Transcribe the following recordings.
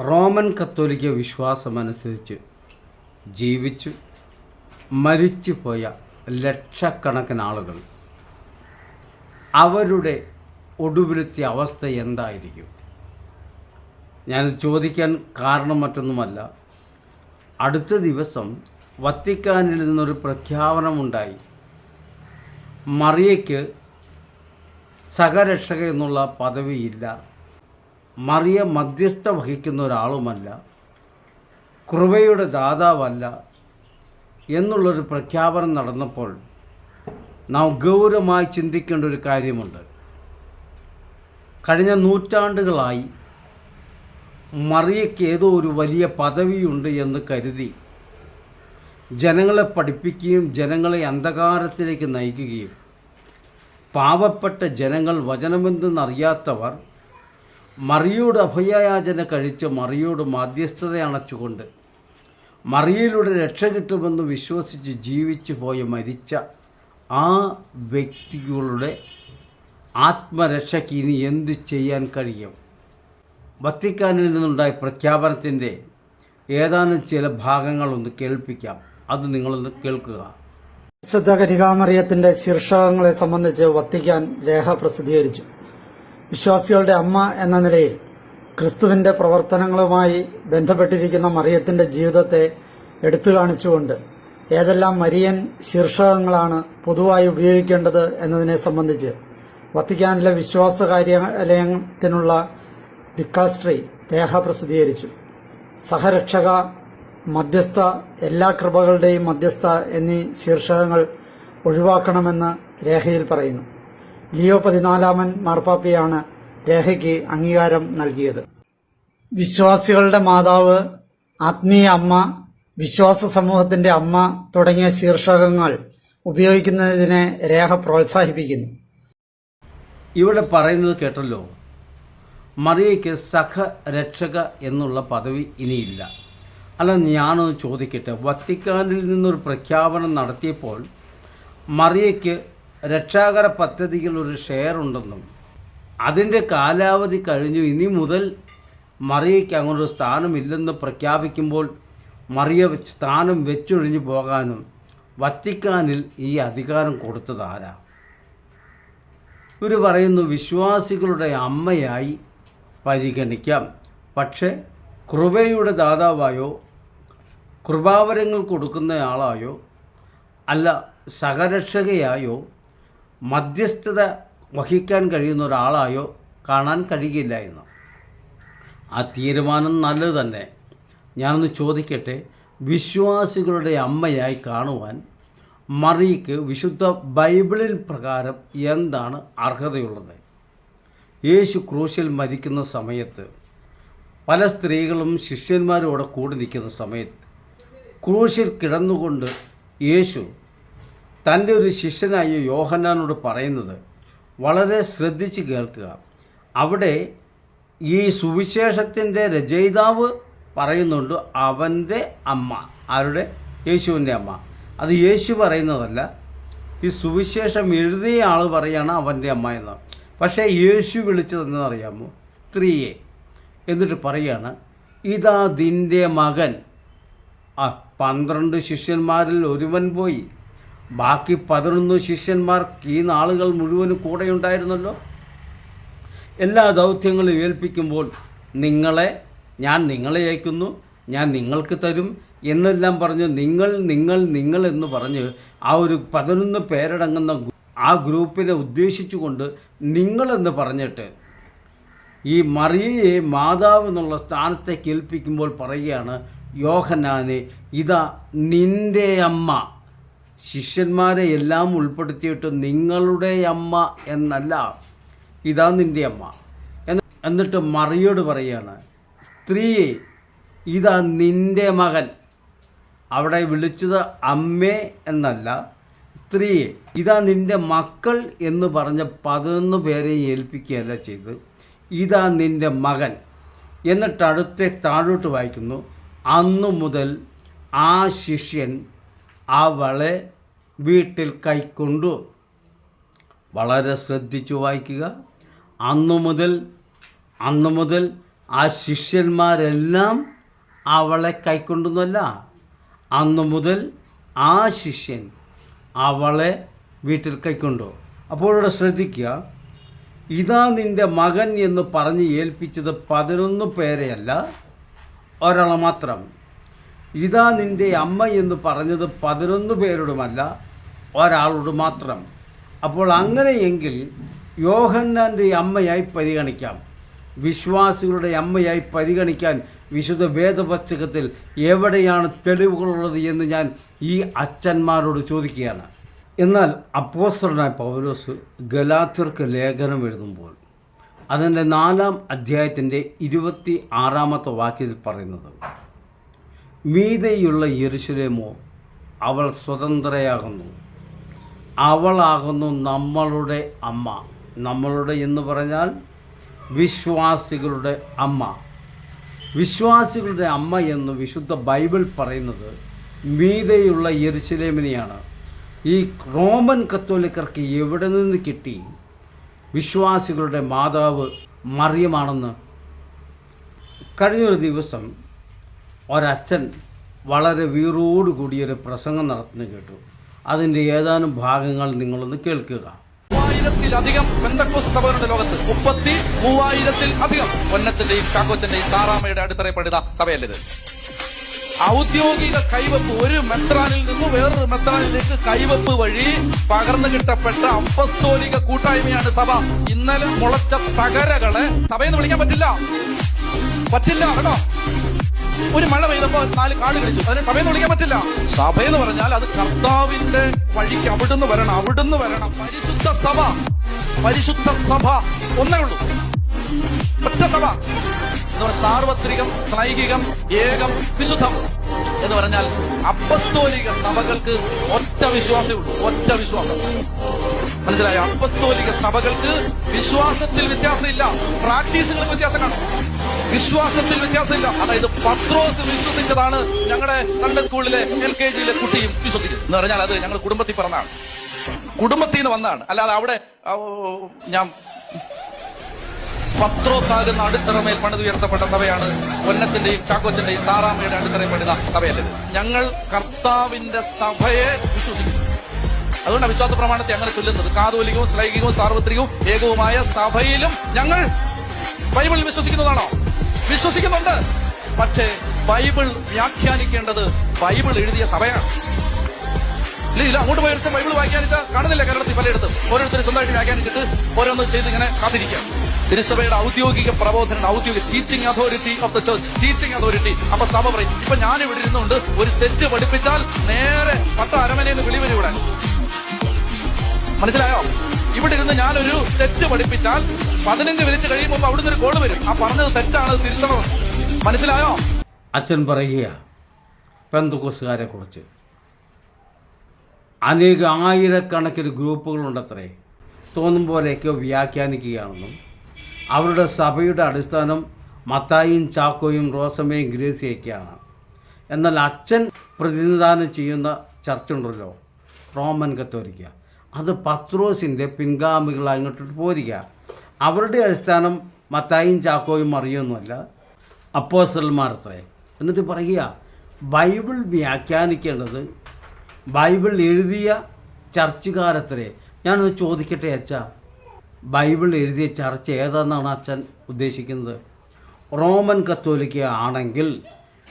Roman കത്തോലിക്ക വിശ്വാസമനുസരിച്ച് ജീവിച്ചു മരിച്ചു പോയ ലക്ഷക്കണക്കിന് ആളുകൾ. അവരുടെ ഒടുവിലത്തെ അവസ്ഥ എന്തായിരിക്കും? ഞാൻ ചോദിക്കാൻ കാരണം മറ്റൊന്നുമല്ല. അടുത്ത ദിവസം വത്തിക്കാനിൽ നിന്നൊരു പ്രഖ്യാപനമുണ്ടായി. മറിയയ്ക്ക് സഹരക്ഷക എന്നുള്ള പദവിയില്ല. മറിയ മധ്യസ്ഥ വഹിക്കുന്ന ഒരാളുമല്ല കൃപയുടെ ദാതാവല്ല എന്നുള്ളൊരു പ്രഖ്യാപനം നടന്നപ്പോൾ നാം ഗൗരവമായി ചിന്തിക്കേണ്ട ഒരു കാര്യമുണ്ട്. കഴിഞ്ഞ നൂറ്റാണ്ടുകളായി മറിയയ്ക്ക് ഏതോ ഒരു വലിയ പദവിയുണ്ട് എന്ന് കരുതി ജനങ്ങളെ പഠിപ്പിക്കുകയും ജനങ്ങളെ അന്ധകാരത്തിലേക്ക് നയിക്കുകയും പാവപ്പെട്ട ജനങ്ങൾ വചനമെന്തെന്നറിയാത്തവർ മറിയോട് അഭയയാചന കഴിച്ച് മറിയോട് മാധ്യസ്ഥത അണച്ചുകൊണ്ട് മറിയയിലൂടെ രക്ഷ കിട്ടുമെന്ന് വിശ്വസിച്ച് ജീവിച്ചു പോയ മരിച്ച ആ വ്യക്തികളുടെ ആത്മരക്ഷയ്ക്ക് ഇനി എന്തു ചെയ്യാൻ കഴിയും? വത്തിക്കാനിൽ നിന്നുണ്ടായ പ്രഖ്യാപനത്തിന്റെ ഏതാനും ചില ഭാഗങ്ങളൊന്ന് കേൾപ്പിക്കാം. അത് നിങ്ങളൊന്ന് കേൾക്കുക. ശ്രദ്ധ കരികാമറിയത്തിന്റെ ശീർഷകങ്ങളെ സംബന്ധിച്ച് വത്തിക്കാൻ രേഖ പ്രസിദ്ധീകരിച്ചു. വിശ്വാസികളുടെ അമ്മ എന്ന നിലയിൽ ക്രിസ്തുവിന്റെ പ്രവർത്തനങ്ങളുമായി ബന്ധപ്പെട്ടിരിക്കുന്ന മറിയത്തിന്റെ ജീവിതത്തെ എടുത്തു കാണിച്ചുകൊണ്ട് ഏതെല്ലാം മരിയൻ ശീർഷകങ്ങളാണ് പൊതുവായി ഉപയോഗിക്കേണ്ടത് എന്നതിനെ സംബന്ധിച്ച് വത്തിക്കാനിലെ വിശ്വാസ കാര്യാലയത്തിനുള്ള ഡിക്കാസ്ട്രി രേഖ പ്രസിദ്ധീകരിച്ചു. സഹരക്ഷക മധ്യസ്ഥ എല്ലാ കൃപകളുടെയും മധ്യസ്ഥ എന്നീ ശീർഷകങ്ങൾ ഒഴിവാക്കണമെന്ന് രേഖയിൽ പറയുന്നു. ലിയോ പതിനാലാമൻ മാർപ്പാപ്പയാണ് രേഖയ്ക്ക് അംഗീകാരം നൽകിയത്. വിശ്വാസികളുടെ മാതാവ് ആത്മീയ അമ്മ വിശ്വാസ സമൂഹത്തിന്റെ അമ്മ തുടങ്ങിയ ശീർഷകങ്ങൾ ഉപയോഗിക്കുന്നതിനെ രേഖ പ്രോത്സാഹിപ്പിക്കുന്നു. ഇവിടെ പറയുന്നത് കേട്ടല്ലോ മറിയയ്ക്ക് സഹരക്ഷക എന്നുള്ള പദവി ഇനിയില്ല. അല്ല ഞാനൊന്ന് ചോദിക്കട്ടെ. വത്തിക്കാനിൽ നിന്നൊരു പ്രഖ്യാപനം നടത്തിയപ്പോൾ മറിയയ്ക്ക് രക്ഷാകര പദ്ധതിയിൽ ഒരു ഷെയർ ഉണ്ടെന്നും അതിന്റെ കാലാവധി കഴിഞ്ഞു. ഇനി മുതൽ മറിയയ്ക്ക് അങ്ങനൊരു സ്ഥാനമില്ലെന്ന് പ്രഖ്യാപിക്കുമ്പോൾ മറിയ സ്ഥാനം വെച്ചൊഴിഞ്ഞു പോകാനും വത്തിക്കാനിൽ ഈ അധികാരം കൊടുത്തത് ആരാ? ഇവർ പറയുന്നു വിശ്വാസികളുടെ അമ്മയായി പരിഗണിക്കാം. പക്ഷേ കൃപയുടെ ദാതാവായോ കൃപാവരങ്ങൾ കൊടുക്കുന്നയാളായോ അല്ല സഹരക്ഷകയായോ മധ്യസ്ഥത വഹിക്കാൻ കഴിയുന്ന ഒരാളായോ കാണാൻ കഴിയില്ല എന്ന്. ആ തീരുമാനം നല്ലത് തന്നെ. ഞാനൊന്ന് ചോദിക്കട്ടെ വിശ്വാസികളുടെ അമ്മയായി കാണുവാൻ മറിയക്ക് വിശുദ്ധ ബൈബിളിൽ പ്രകാരം എന്താണ് അർഹതയുള്ളത്? യേശു ക്രൂശിൽ മരിക്കുന്ന സമയത്ത് പല സ്ത്രീകളും ശിഷ്യന്മാരും അവിടെ കൂടി നിൽക്കുന്ന സമയത്ത് ക്രൂശിൽ കിടന്നുകൊണ്ട് യേശു തന്റെ ഒരു ശിഷ്യനായ യോഹന്നാനോട് പറയുന്നത് വളരെ ശ്രദ്ധിച്ച് കേൾക്കുക. അവിടെ ഈ സുവിശേഷത്തിന്റെ രചയിതാവ് പറയുന്നുണ്ട് അവന്റെ അമ്മ. ആരുടെ? യേശുവിന്റെ അമ്മ. അത് യേശു പറയുന്നതല്ല. ഈ സുവിശേഷം എഴുതിയ ആൾ പറയുകയാണ് അവന്റെ അമ്മ എന്ന്. പക്ഷേ യേശു വിളിച്ചതെന്ന് അറിയാമോ സ്ത്രീയെ എന്നിട്ട് പറയാണ് ഇതാ നിന്റെ മകൻ. ആ പന്ത്രണ്ട് ശിഷ്യന്മാരിൽ ഒരുവൻ പോയി. ബാക്കി പതിനൊന്ന് ശിഷ്യന്മാർ ഈ നാളുകൾ മുഴുവനും കൂടെയുണ്ടായിരുന്നല്ലോ? എല്ലാ ദൗത്യങ്ങളും ഏൽപ്പിക്കുമ്പോൾ നിങ്ങളെ ഞാൻ നിങ്ങളെ അയക്കുന്നു ഞാൻ നിങ്ങൾക്ക് തരും എന്നെല്ലാം പറഞ്ഞ് നിങ്ങൾ നിങ്ങൾ നിങ്ങൾ എന്ന് പറഞ്ഞ് ആ ഒരു പതിനൊന്ന് പേരടങ്ങുന്ന ആ ഗ്രൂപ്പിനെ ഉദ്ദേശിച്ചുകൊണ്ട് നിങ്ങളെന്ന് പറഞ്ഞിട്ട് ഈ മറിയയെ മാതാവ് എന്നുള്ള സ്ഥാനത്തേക്ക് ഏൽപ്പിക്കുമ്പോൾ പറയുകയാണ് യോഹനാനെ ഇതാ നിന്റെ അമ്മ. ശിഷ്യന്മാരെ എല്ലാം ഉൾപ്പെടുത്തിയിട്ട് നിങ്ങളുടെ അമ്മ എന്നല്ല ഇതാ നിന്റെ അമ്മ. എന്ന് എന്നിട്ട് മറിയോട് പറയാണ് സ്ത്രീയെ ഇതാ നിന്റെ മകൻ. അവിടെ വിളിച്ചത് അമ്മേ എന്നല്ല സ്ത്രീയെ ഇതാ നിന്റെ മക്കൾ എന്ന് പറഞ്ഞ പതിനൊന്ന് പേരെ ഏൽപ്പിക്കുകയല്ല ചെയ്ത് ഇതാ നിന്റെ മകൻ. എന്നിട്ട് അടുത്ത താഴോട്ട് വായിക്കുന്നു അന്നു മുതൽ ആ ശിഷ്യൻ അവളെ വീട്ടിൽ കൈക്കൊണ്ടു. വളരെ ശ്രദ്ധിച്ചു വായിക്കുക. അന്നു മുതൽ അന്നു മുതൽ ആ ശിഷ്യന്മാരെല്ലാം അവളെ കൈക്കൊണ്ടുന്നല്ല. അന്നു മുതൽ ആ ശിഷ്യൻ അവളെ വീട്ടിൽ കൈക്കൊണ്ടു. അപ്പോൾ ഇവിടെ ശ്രദ്ധിക്കുക. ഇതാ നിന്റെ മകൻ എന്ന് പറഞ്ഞ് ഏൽപ്പിച്ചത് പതിനൊന്ന് പേരെയല്ല ഒരാളെ മാത്രം. ഇതാ നിന്റെ അമ്മ എന്ന് പറഞ്ഞത് പതിനൊന്ന് പേരോടുമല്ല ഒരാളോട് മാത്രം. അപ്പോൾ അങ്ങനെയെങ്കിൽ യോഹന്നാന്റെ അമ്മയായി പരിഗണിക്കാം. വിശ്വാസികളുടെ അമ്മയായി പരിഗണിക്കാൻ വിശുദ്ധ വേദപുസ്തകത്തിൽ എവിടെയാണ് തെളിവുകളുള്ളത് എന്ന് ഞാൻ ഈ അച്ഛന്മാരോട് ചോദിക്കുകയാണ്. എന്നാൽ അപ്പോസ്റ്റലനായ പൗലോസ് ഗലാത്യർക്ക് ലേഖനം എഴുതുമ്പോൾ അതിന്റെ നാലാം അധ്യായത്തിന്റെ ഇരുപത്തി ആറാമത്തെ വാക്യത്തിൽ പറയുന്നത് മീതെയുള്ള യെരുശലേമോ അവൾ സ്വതന്ത്രയാകുന്നു. അവളാകുന്നു നമ്മളുടെ അമ്മ. നമ്മളുടെ എന്ന് പറഞ്ഞാൽ വിശ്വാസികളുടെ അമ്മ. വിശ്വാസികളുടെ അമ്മ എന്ന് വിശുദ്ധ ബൈബിൾ പറയുന്നത് മീതയുള്ള യെരുശലേമിനെയാണ്. ഈ റോമൻ കത്തോലിക്കർക്ക് എവിടെ നിന്ന് കിട്ടി? വിശ്വാസികളുടെ മാതാവ് മറിയമാണെന്ന് കഴിഞ്ഞൊരു ദിവസം ഒരച്ഛൻ വളരെ വീറോട് കൂടിയൊരു പ്രസംഗം നടത്തുന്നു കേട്ടു. അതിന്റെ ഏതാനും ഭാഗങ്ങൾ നിങ്ങളൊന്ന് കേൾക്കുക. മൂവായിരത്തിലധികം പെന്തക്കോസ് സഭകളുടെ ലോകത്ത് മുപ്പത്തി മൂവായിരത്തിൽ അധികം പൊന്നച്ചന്റെയും ചാക്കോച്ചന്റെയും സാറാമയുടെ അടിത്തറ പണിത സഭയല്ലിത്. ഔദ്യോഗിക കൈവപ്പ് ഒരു മെത്രാനിൽ നിന്ന് വേറൊരു മെത്രാനിലേക്ക് കൈവപ്പ് വഴി പകർന്നു കിട്ടപ്പെട്ട അപ്പസ്തോലിക കൂട്ടായ്മയാണ് സഭ. ഇന്നലെ മുളച്ച തകരകളെ സഭയെന്ന് വിളിക്കാൻ പറ്റില്ല. പറ്റില്ല കേട്ടോ. ഒരു മഴ പെയ്തപ്പോ നാല് കാട് കളിച്ചു അതിനെ സഭയെന്ന് വിളിക്കാൻ പറ്റില്ല. സഭയെന്ന് പറഞ്ഞാൽ അത് കർത്താവിന്റെ വഴിക്ക് അവിടുന്ന് വരണം അവിടുന്ന് വരണം. പരിശുദ്ധ സഭ പരിശുദ്ധ സഭ. ഒന്നേ ഉള്ളൂ. ഒറ്റ സഭ. സാർവത്രികം സ്നൈഹികം ഏകം വിശുദ്ധം. എന്ന് പറഞ്ഞാൽ അപ്പസ്തോലിക സഭകൾക്ക് ഒറ്റ വിശ്വാസമേ ഉള്ളൂ. ഒറ്റ വിശ്വാസം. മനസ്സിലായോ? അപ്പസ്തോലിക സഭകൾക്ക് വിശ്വാസത്തിൽ വ്യത്യാസമില്ല. പ്രാക്ടീസുകളിൽ വ്യത്യാസം കാണും. വിശ്വാസത്തിൽ വ്യത്യാസമില്ല. അതായത് പത്രോസ് വിശ്വസിച്ചതാണ് ഞങ്ങളുടെ സൺഡേ സ്കൂളിലെ എൽ കെ ജിയിലെ കുട്ടിയും വിശ്വസിക്കുന്നത്. എന്ന് പറഞ്ഞാൽ അത് ഞങ്ങൾ കുടുംബത്തിൽ പറഞ്ഞാണ് കുടുംബത്തിൽ നിന്ന് വന്നാണ്. അല്ലാതെ അവിടെ ഞാൻ പത്രോസാകുന്ന അടിത്തറമേൽ പണിതുയർത്തപ്പെട്ട സഭയാണ് പൊന്നത്തിന്റെയും ചാക്കോച്ചന്റെയും സാറാമ്മയുടെ അടിത്തറയിൽ പണിത സഭയല്ലത് ഞങ്ങൾ കർത്താവിന്റെ സഭയെ വിശ്വസിക്കുന്നു. അതുകൊണ്ട് വിശ്വാസ പ്രമാണത്തെ അങ്ങനെ ചൊല്ലുന്നത്. കാതോലികവും ശ്ലൈകികവും സാർവത്രികവും ഏകവുമായ സഭയിലും ഞങ്ങൾ ബൈബിളിൽ വിശ്വസിക്കുന്നതാണോ? വിശ്വസിക്കുന്നുണ്ട്. പക്ഷേ ബൈബിൾ വ്യാഖ്യാനിക്കേണ്ടത് ബൈബിൾ എഴുതിയ സഭയാണ് ഇല്ല അങ്ങോട്ട് പോയി എടുത്ത് ബൈബിൾ വ്യാഖ്യാനിച്ചാൽ കാണുന്നില്ല കേരളത്തിൽ പലയിടത്തും. ഓരോരുത്തർ സ്വന്തമായിട്ട് വ്യാഖ്യാനിച്ചിട്ട് ഓരോന്ന് ചെയ്ത് ഇങ്ങനെ കാത്തിരിക്കാം തിരുസഭയുടെ ഔദ്യോഗിക പ്രബോധനം ഔദ്യോഗിക teaching authority of the church teaching authority അപ്പൊ സഭ പറയും ഇപ്പൊ ഞാൻ ഇവിടെ ഇരുന്നുകൊണ്ട് ഒരു തെറ്റ് പഠിപ്പിച്ചാൽ നേരെ പത്ത് അരമനയിൽ നിന്ന് വിളി വരും ഇവിടെ മനസ്സിലായോ? ഇവിടെ ഇരുന്ന് ഞാനൊരു തെറ്റ് പഠിപ്പിച്ചാൽ പതിനഞ്ച് മിനിറ്റ് കഴിയുമ്പോൾ അവിടുന്ന് ഒരു കോൾ വരും. ആ പറഞ്ഞത് തെറ്റാണ് തിരുത്തണം. മനസ്സിലായോ? അച്ഛൻ പറയുക പെന്തക്കോസുകാരെ കുറിച്ച്. അനേക ആയിരക്കണക്കിന് ഗ്രൂപ്പുകളുണ്ടത്രേ തോന്നും പോലെയൊക്കെ വ്യാഖ്യാനിക്കുകയാണെന്നും അവരുടെ സഭയുടെ അടിസ്ഥാനം മത്തായും ചാക്കോയും റോസമ്മയും ഗ്രേസിയൊക്കെയാണ് എന്നാൽ അച്ഛൻ പ്രതിനിധാനം ചെയ്യുന്ന ചർച്ചുണ്ടല്ലോ റോമൻ കത്തോലിക്ക. അത് പത്രോസിന്റെ പിൻഗാമികളായി ഇങ്ങോട്ട് പോരിക. അവരുടെ അടിസ്ഥാനം മത്തായും ചാക്കോയും അറിയൊന്നുമല്ല അപ്പോസൽമാർത്തെ എന്നിട്ട് പറയുക ബൈബിൾ വ്യാഖ്യാനിക്കേണ്ടത് ബൈബിൾ എഴുതിയ ചർച്ചുകാരത്രേ. ഞാനൊന്ന് ചോദിക്കട്ടെ അച്ഛ? ബൈബിൾ എഴുതിയ ചർച്ച ഏതാണെന്നാണ് അച്ഛൻ ഉദ്ദേശിക്കുന്നത്? റോമൻ കത്തോലിക്ക ആണെങ്കിൽ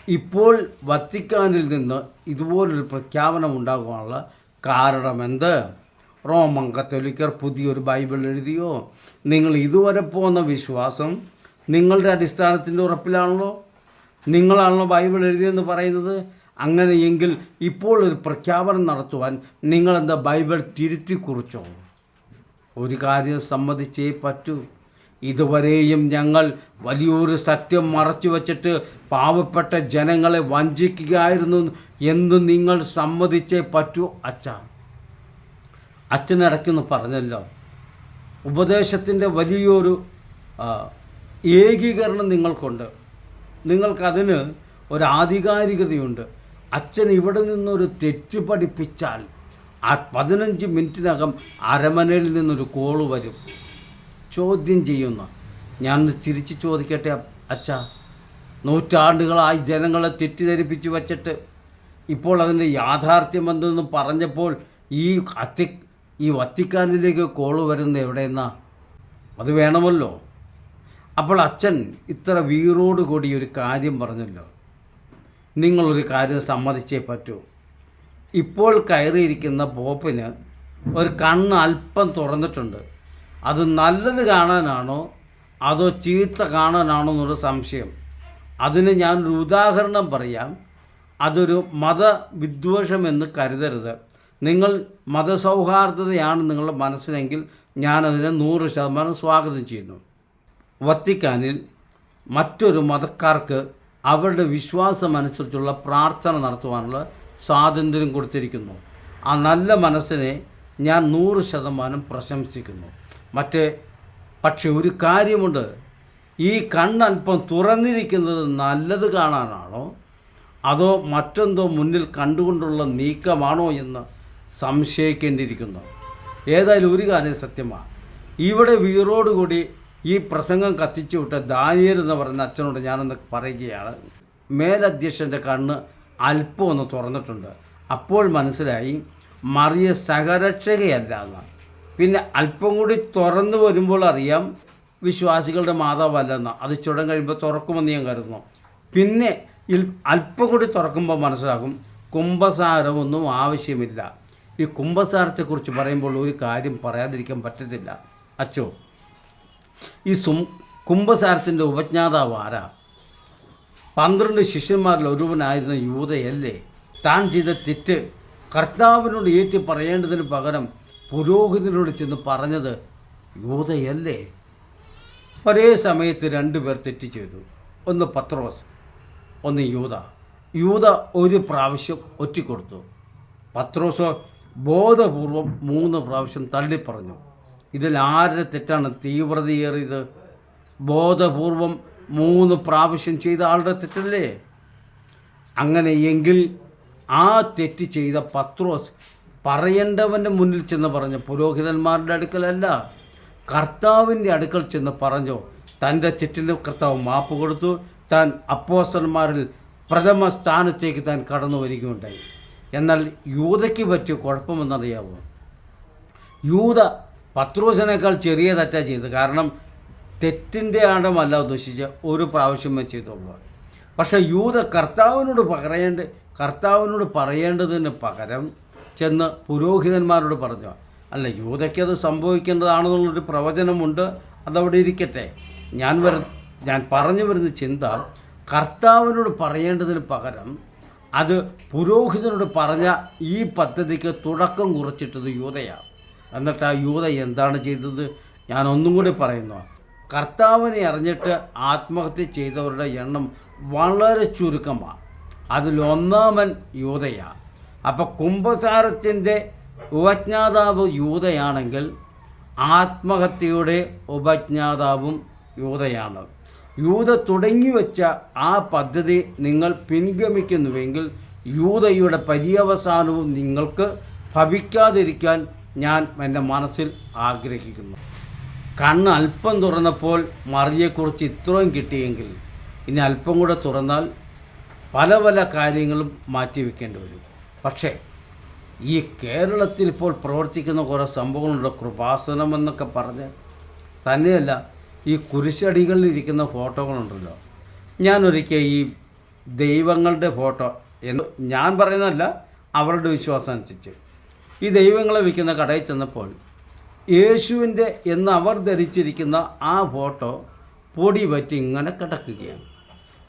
ഇപ്പോൾ വത്തിക്കാനിൽ നിന്ന് ഇതുപോലൊരു പ്രഖ്യാപനം ഉണ്ടാകുവാനുള്ള കാരണമെന്ത്? റോമൻ കത്തോലിക്കർ പുതിയൊരു ബൈബിൾ എഴുതിയോ? നിങ്ങൾ ഇതുവരെ പോകുന്ന വിശ്വാസം നിങ്ങളുടെ അടിസ്ഥാനത്തിന്റെ ഉറപ്പിലാണല്ലോ. നിങ്ങളാണല്ലോ ബൈബിൾ എഴുതിയെന്ന് പറയുന്നത്. അങ്ങനെയെങ്കിൽ ഇപ്പോൾ ഒരു പ്രഖ്യാപനം നടത്തുവാൻ നിങ്ങളെന്താ ബൈബിൾ തിരുത്തി കുറിച്ചോ ഒരു കാര്യം സമ്മതിച്ചേ പറ്റൂ. ഇതുവരെയും ഞങ്ങൾ വലിയൊരു സത്യം മറച്ചു വച്ചിട്ട് പാവപ്പെട്ട ജനങ്ങളെ വഞ്ചിക്കുകയായിരുന്നു എന്ന് നിങ്ങൾ സമ്മതിച്ചേ പറ്റൂ അച്ഛ. അച്ഛനിടയ്ക്കൊന്ന് പറഞ്ഞല്ലോ. ഉപദേശത്തിന്റെ വലിയൊരു ഏകീകരണം നിങ്ങൾക്കുണ്ട്. നിങ്ങൾക്കതിന് ഒരു ആധികാരികതയുണ്ട് അച്ഛൻ ഇവിടെ നിന്നൊരു തെറ്റ് പഠിപ്പിച്ചാൽ ആ പതിനഞ്ച് മിനിറ്റിനകം അരമനയിൽ നിന്നൊരു കോൾ വരും. ചോദ്യം ചെയ്യുന്ന. ഞാൻ തിരിച്ച് ചോദിക്കട്ടെ അച്ഛ? നൂറ്റാണ്ടുകളായി ജനങ്ങളെ തെറ്റിദ്ധരിപ്പിച്ച് വച്ചിട്ട് ഇപ്പോൾ അതിന്റെ യാഥാർത്ഥ്യം എന്തെന്ന് പറഞ്ഞപ്പോൾ ഈ അത്തി ഈ വത്തിക്കാനിലേക്ക് കോൾ വരുന്നത് എവിടെയെന്നാ? അത് വേണമല്ലോ. അപ്പോൾ അച്ഛൻ ഇത്ര വീറോട് കൂടി ഒരു കാര്യം പറഞ്ഞല്ലോ. നിങ്ങളൊരു കാര്യം സമ്മതിച്ചേ പറ്റൂ. ഇപ്പോൾ കയറിയിരിക്കുന്ന പോപ്പിന് ഒരു കണ്ണ് അല്പം തുറന്നിട്ടുണ്ട്. അത് നല്ലത് കാണാനാണോ? അതോ ചീത്ത കാണാനാണോ എന്നുള്ള സംശയം. അതിന് ഞാനൊരു ഉദാഹരണം പറയാം. അതൊരു മതവിദ്വേഷമെന്ന് കരുതരുത്. നിങ്ങൾ മതസൗഹാർദ്ദതയാണ് നിങ്ങളുടെ മനസ്സിലെങ്കിൽ ഞാനതിനെ നൂറ് ശതമാനം സ്വാഗതം ചെയ്യുന്നു. വത്തിക്കാനിൽ മറ്റൊരു മതക്കാർക്ക് അവരുടെ വിശ്വാസമനുസരിച്ചുള്ള പ്രാർത്ഥന നടത്തുവാനുള്ള സ്വാതന്ത്ര്യം കൊടുത്തിരിക്കുന്നു. ആ നല്ല മനസ്സിനെ ഞാൻ നൂറ് ശതമാനം പ്രശംസിക്കുന്നു. മറ്റേ പക്ഷെ ഒരു കാര്യമുണ്ട്. ഈ കണ്ണൽപ്പം തുറന്നിരിക്കുന്നത് നല്ലത് കാണാനാണോ? അതോ മറ്റെന്തോ മുന്നിൽ കണ്ടുകൊണ്ടുള്ള നീക്കമാണോ എന്ന് സംശയിക്കേണ്ടിയിരിക്കുന്നു. ഏതായാലും ഒരു കാര്യം സത്യമാണ് ഇവിടെ വീറോടുകൂടി ഈ പ്രസംഗം കത്തിച്ചു വിട്ട ദാനിയർ എന്ന് പറയുന്ന അച്ഛനോട് ഞാനൊന്ന് പറയുകയാണ്. മേലധ്യക്ഷന്റെ കണ്ണ് അല്പം ഒന്ന് തുറന്നിട്ടുണ്ട്. അപ്പോൾ മനസ്സിലായി മറിയ സഹരക്ഷകയല്ല എന്ന് പിന്നെ അല്പം കൂടി തുറന്നു വരുമ്പോൾ അറിയാം വിശ്വാസികളുടെ മാതാവല്ലെന്ന്. അത് ചുടം കഴിയുമ്പോൾ തുറക്കുമെന്ന് ഞാൻ കരുതുന്നു. പിന്നെ അല്പം കൂടി തുറക്കുമ്പോൾ മനസ്സിലാകും കുംഭസാരമൊന്നും ആവശ്യമില്ല. ഈ കുംഭസാരത്തെക്കുറിച്ച് പറയുമ്പോൾ ഒരു കാര്യം പറയാതിരിക്കാൻ പറ്റത്തില്ല. അച്ചോ ഈ സും കുംഭസാരത്തിന്റെ ഉപജ്ഞാതാവ് ആരാ? പന്ത്രണ്ട് ശിഷ്യന്മാരിൽ ഒരുവനായിരുന്ന യൂതയല്ലേ? താൻ ചെയ്ത തെറ്റ് കർത്താവിനോട് ഏറ്റി പറയേണ്ടതിന് പകരം പുരോഹിതനോട് ചെന്ന് പറഞ്ഞത് യൂതയല്ലേ? ഒരേ സമയത്ത് രണ്ടുപേർ തെറ്റ് ചെയ്തു. ഒന്ന് പത്രോസ് ഒന്ന് യൂത. യൂത ഒരു പ്രാവശ്യം ഒറ്റിക്കൊടുത്തു. പത്രോസ് ബോധപൂർവം മൂന്ന് പ്രാവശ്യം തള്ളിപ്പറഞ്ഞു. ഇതിൽ ആരുടെ തെറ്റാണ് തീവ്രതയേറിയത്? ബോധപൂർവം മൂന്ന് പ്രാവശ്യം ചെയ്ത ആളുടെ തെറ്റല്ലേ? അങ്ങനെയെങ്കിൽ ആ തെറ്റ് ചെയ്ത പത്രോസ് പറയേണ്ടവന്റെ മുന്നിൽ ചെന്ന് പറഞ്ഞു പുരോഹിതന്മാരുടെ അടുക്കലല്ല കർത്താവിന്റെ അടുക്കൽ ചെന്ന് പറഞ്ഞു തന്റെ തെറ്റിന് കർത്താവ് മാപ്പ് കൊടുത്തു താൻ അപ്പോസ്റ്റന്മാരിൽ പ്രഥമ സ്ഥാനത്തേക്ക് താൻ കടന്നു വരികയുണ്ടായി. എന്നാൽ യൂതയ്ക്ക് പറ്റിയ കുഴപ്പമെന്നറിയാമോ യൂത പത്രോസിനേക്കാൾ ചെറിയ തെറ്റാ ചെയ്തത്. കാരണം തെറ്റിന്റെ ആണ്ടമല്ല ഉദ്ദേശിച്ച് ഒരു പ്രാവശ്യമേ ചെയ്തുള്ളൂ പക്ഷേ യൂത കർത്താവിനോട് പറയേണ്ട കർത്താവിനോട് പറയേണ്ടതിന് പകരം ചെന്ന് പുരോഹിതന്മാരോട് പറഞ്ഞു അല്ല യൂതയ്ക്ക് അത് സംഭവിക്കേണ്ടതാണെന്നുള്ളൊരു പ്രവചനമുണ്ട് അതവിടെ ഇരിക്കട്ടെ. ഞാൻ വര ഞാൻ പറഞ്ഞു വരുന്ന ചിന്ത കർത്താവിനോട് പറയേണ്ടതിന് പകരം അത് പുരോഹിതനോട് പറഞ്ഞ ഈ പദ്ധതിക്ക് തുടക്കം കുറിച്ചിട്ടത് യൂതയാണ്. എന്നിട്ട് ആ യൂത എന്താണ് ചെയ്തത്? ഞാൻ ഒന്നും കൂടി പറയുന്നു. കർത്താവിനെ അറിഞ്ഞിട്ട് ആത്മഹത്യ ചെയ്തവരുടെ എണ്ണം വളരെ ചുരുക്കമാണ്. അതിലൊന്നാമൻ യൂതയാണ്. അപ്പോൾ കുംഭസാരത്തിന്റെ ഉപജ്ഞാതാവ് യൂതയാണെങ്കിൽ ആത്മഹത്യയുടെ ഉപജ്ഞാതാവും യൂതയാണ്. യൂത തുടങ്ങി വെച്ച ആ പദ്ധതി നിങ്ങൾ പിൻഗമിക്കുന്നുവെങ്കിൽ യൂതയുടെ പര്യവസാനവും നിങ്ങൾക്ക് ഭവിക്കാതിരിക്കാൻ ഞാൻ എന്റെ മനസ്സിൽ ആഗ്രഹിക്കുന്നു. കണ്ണ് അല്പം തുറന്നപ്പോൾ മറിയെക്കുറിച്ച് ഇത്രയും കിട്ടിയെങ്കിൽ ഇനി അല്പം കൂടെ തുറന്നാൽ പല പല കാര്യങ്ങളും മാറ്റിവെക്കേണ്ടി വരും. പക്ഷേ ഈ കേരളത്തിൽ ഇപ്പോൾ പ്രവർത്തിക്കുന്ന കുറേ സംഭവങ്ങളുണ്ട്. കൃപാസനം എന്നൊക്കെ പറഞ്ഞ് തന്നെയല്ല ഈ കുരിശടികളിൽ ഇരിക്കുന്ന ഫോട്ടോകളുണ്ടല്ലോ. ഞാനൊരിക്കൽ ഈ ദൈവങ്ങളുടെ ഫോട്ടോ എന്ന് ഞാൻ പറയുന്നതല്ല അവരുടെ വിശ്വാസം അനുസരിച്ച്. ഈ ദൈവങ്ങളെ വിൽക്കുന്ന കടയിൽ ചെന്നപ്പോൾ യേശുവിന്റെ എന്ന് അവർ ധരിച്ചിരിക്കുന്ന ആ ഫോട്ടോ പൊടി പറ്റി ഇങ്ങനെ കിടക്കുകയാണ്.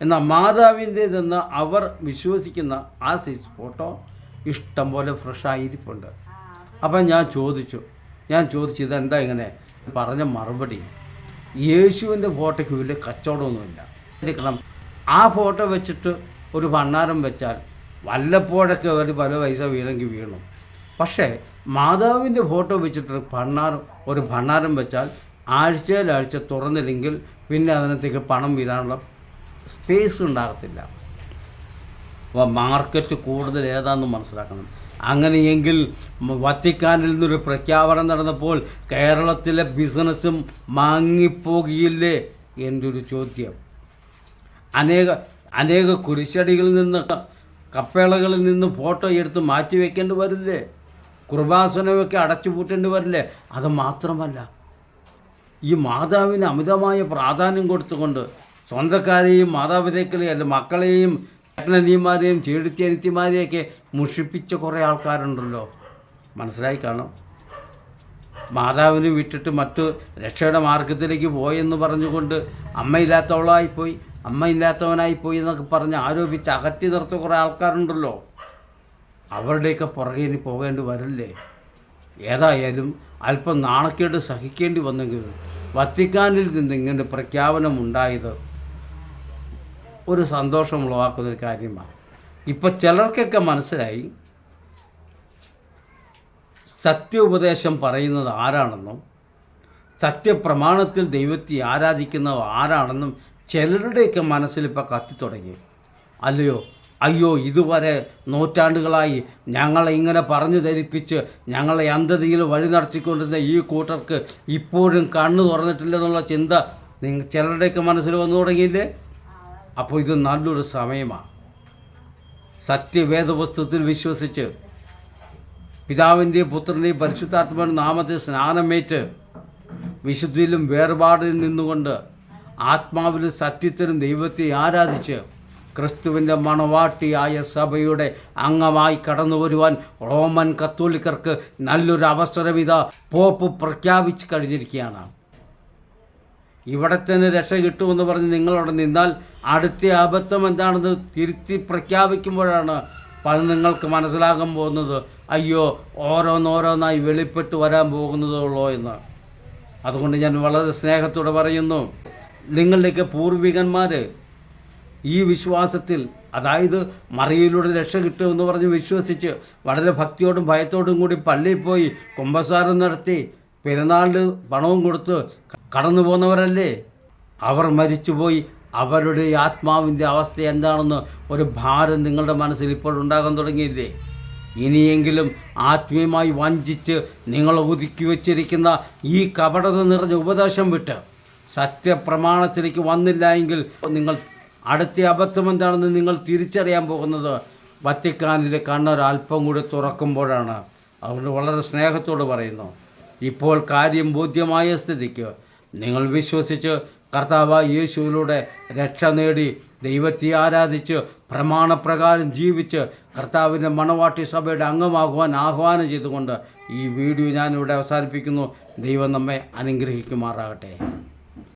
എന്നാൽ മാതാവിന്റേതെന്ന് അവർ വിശ്വസിക്കുന്ന ആ സൈസ് ഫോട്ടോ ഇഷ്ടം പോലെ ഫ്രഷായിരിപ്പുണ്ട് അപ്പം ഞാൻ ചോദിച്ചു ഞാൻ ചോദിച്ചു ഇതെന്താ ഇങ്ങനെ? പറഞ്ഞ മറുപടി. യേശുവിന്റെ ഫോട്ടോയ്ക്ക് വലിയ കച്ചവടമൊന്നുമില്ല. കാരണം ആ ഫോട്ടോ വെച്ചിട്ട് ഒരു ഭണ്ണാരം വെച്ചാൽ വല്ലപ്പോഴൊക്കെ ഒരു പല പൈസ വീണെങ്കിൽ വീണു. പക്ഷേ മാതാവിന്റെ ഫോട്ടോ വെച്ചിട്ട് ഭണ്ണാരം ഒരു ഭണ്ണാരം വെച്ചാൽ ആഴ്ചയിലാഴ്ച തുറന്നില്ലെങ്കിൽ പിന്നെ അതിനകത്തേക്ക് പണം വീഴാനുള്ള സ്പേസ് ഉണ്ടാകത്തില്ല. അപ്പോൾ മാർക്കറ്റ് കൂടുതൽ ഏതാണെന്ന് മനസ്സിലാക്കണം. അങ്ങനെയെങ്കിൽ വത്തിക്കാനിൽ നിന്നൊരു പ്രഖ്യാപനം നടന്നപ്പോൾ കേരളത്തിലെ ബിസിനസ്സും മാങ്ങിപ്പോകിയില്ലേ ഒരു ചോദ്യം. അനേക അനേക കുരിശടികളിൽ നിന്ന് കപ്പേളകളിൽ നിന്ന് ഫോട്ടോ എടുത്ത് മാറ്റി വയ്ക്കേണ്ടി വരില്ലേ? കുർബാസനമൊക്കെ അടച്ചു പൂട്ടേണ്ടി വരില്ലേ? അത് മാത്രമല്ല ഈ മാതാവിന് അമിതമായ പ്രാധാന്യം കൊടുത്തുകൊണ്ട് സ്വന്തക്കാരെയും മാതാപിതാക്കളെയും അല്ല മക്കളെയും ചേട്ടനനിയന്മാരെയും ചേടുത്തിയനിത്തിമാരെയൊക്കെ മുഷിപ്പിച്ച കുറേ ആൾക്കാരുണ്ടല്ലോ. മനസ്സിലായി കാണും. മാതാവിനെ വിട്ടിട്ട് മറ്റു രക്ഷയുടെ മാർഗത്തിലേക്ക് പോയെന്ന് പറഞ്ഞുകൊണ്ട് അമ്മയില്ലാത്തവളായിപ്പോയി അമ്മയില്ലാത്തവനായിപ്പോയി എന്നൊക്കെ പറഞ്ഞ് ആരോപിച്ച് അകറ്റി നിർത്ത കുറേ ആൾക്കാരുണ്ടല്ലോ. അവരുടെയൊക്കെ പുറകെ ഇനി പോകേണ്ടി വരില്ലേ? ഏതായാലും അല്പം നാണക്കേട് സഹിക്കേണ്ടി വന്നെങ്കിലും വത്തിക്കാനിൽ നിന്ന് ഇങ്ങനെ പ്രഖ്യാപനം ഉണ്ടായത് ഒരു സന്തോഷം ഉളവാക്കുന്ന ഒരു കാര്യമാണ്. ഇപ്പം ചിലർക്കൊക്കെ മനസ്സിലായി സത്യോപദേശം പറയുന്നത് ആരാണെന്നും സത്യപ്രമാണത്തിൽ ദൈവത്തെ ആരാധിക്കുന്നത് ആരാണെന്നും ചിലരുടെയൊക്കെ മനസ്സിലിപ്പോൾ കത്തിത്തുടങ്ങി അല്ലയോ അയ്യോ ഇതുവരെ നൂറ്റാണ്ടുകളായി ഞങ്ങളെ ഇങ്ങനെ പറഞ്ഞു ധരിപ്പിച്ച് ഞങ്ങളെ അന്ധതയിൽ വഴി നടത്തിക്കൊണ്ടിരുന്ന ഈ കൂട്ടർക്ക് ഇപ്പോഴും കണ്ണു തുറന്നിട്ടില്ലെന്നുള്ള ചിന്ത നിങ്ങൾ ചിലരുടെയൊക്കെ മനസ്സിൽ വന്നു തുടങ്ങിയില്ലേ? അപ്പോൾ ഇത് നല്ലൊരു സമയമാണ് സത്യവേദവസ്തുത്തിൽ വിശ്വസിച്ച് പിതാവിന്റെയും പുത്രന്റെയും പരിശുദ്ധാത്മാവിന്റെ നാമത്തിൽ സ്നാനമേറ്റ് വിശുദ്ധിയിലും വേർപാടിൽ നിന്നുകൊണ്ട് ആത്മാവിലും സത്യത്തിലും ദൈവത്തെ ആരാധിച്ച് ക്രിസ്തുവിന്റെ മണവാട്ടിയായ സഭയുടെ അംഗമായി കടന്നു വരുവാൻ റോമൻ കത്തോലിക്കർക്ക് നല്ലൊരു അവസരം ഇതാ പോപ്പ് പ്രഖ്യാപിച്ചു കഴിഞ്ഞിരിക്കുകയാണ്. ഇവിടെ തന്നെ രക്ഷ കിട്ടുമെന്ന് പറഞ്ഞ് നിങ്ങളവിടെ നിന്നാൽ അടുത്ത അബദ്ധം എന്താണെന്ന് തിരുത്തി പ്രഖ്യാപിക്കുമ്പോഴാണ് പല നിങ്ങൾക്ക് മനസ്സിലാകാൻ പോകുന്നത്. അയ്യോ ഓരോന്നോരോന്നായി വെളിപ്പെട്ട് വരാൻ പോകുന്നതുള്ളൂ എന്ന്. അതുകൊണ്ട് ഞാൻ വളരെ സ്നേഹത്തോടെ പറയുന്നു നിങ്ങളുടെയൊക്കെ പൂർവികന്മാർ ഈ വിശ്വാസത്തിൽ അതായത് മറിയിലൂടെ രക്ഷ കിട്ടുമെന്ന് പറഞ്ഞ് വിശ്വസിച്ച് വളരെ ഭക്തിയോടും ഭയത്തോടും കൂടി പള്ളിയിൽ പോയി കുമ്പസാരം നടത്തി പെരുന്നാളിൽ പണവും കൊടുത്ത് കടന്നു പോകുന്നവരല്ലേ അവർ മരിച്ചുപോയി. അവരുടെ ആത്മാവിന്റെ അവസ്ഥ എന്താണെന്ന് ഒരു ഭാരം നിങ്ങളുടെ മനസ്സിൽ ഇപ്പോൾ ഇപ്പോഴുണ്ടാകാൻ തുടങ്ങിയില്ലേ? ഇനിയെങ്കിലും ആത്മീയമായി വഞ്ചിച്ച് നിങ്ങൾ ഒതുക്കി വച്ചിരിക്കുന്ന ഈ കപടത നിറഞ്ഞ ഉപദേശം വിട്ട് സത്യപ്രമാണത്തിലേക്ക് വന്നില്ല എങ്കിൽ നിങ്ങൾ അടുത്ത അബദ്ധം എന്താണെന്ന് നിങ്ങൾ തിരിച്ചറിയാൻ പോകുന്നത് വത്തിക്കാനിലെ കണ്ണൊരല്പം കൂടി തുറക്കുമ്പോഴാണ്. അതുകൊണ്ട് വളരെ സ്നേഹത്തോട് പറയുന്നു. ഇപ്പോൾ കാര്യം ബോധ്യമായ സ്ഥിതിക്ക് നിങ്ങൾ വിശ്വസിച്ച് കർത്താവ് യേശുവിലൂടെ രക്ഷ നേടി ദൈവത്തെ ആരാധിച്ച് പ്രമാണപ്രകാരം ജീവിച്ച് കർത്താവിന്റെ മണവാട്ടി സഭയുടെ അംഗമാകുവാൻ ആഹ്വാനം ചെയ്തുകൊണ്ട് ഈ വീഡിയോ ഞാനിവിടെ അവസാനിപ്പിക്കുന്നു. ദൈവം നമ്മെ അനുഗ്രഹിക്കുമാറാകട്ടെ.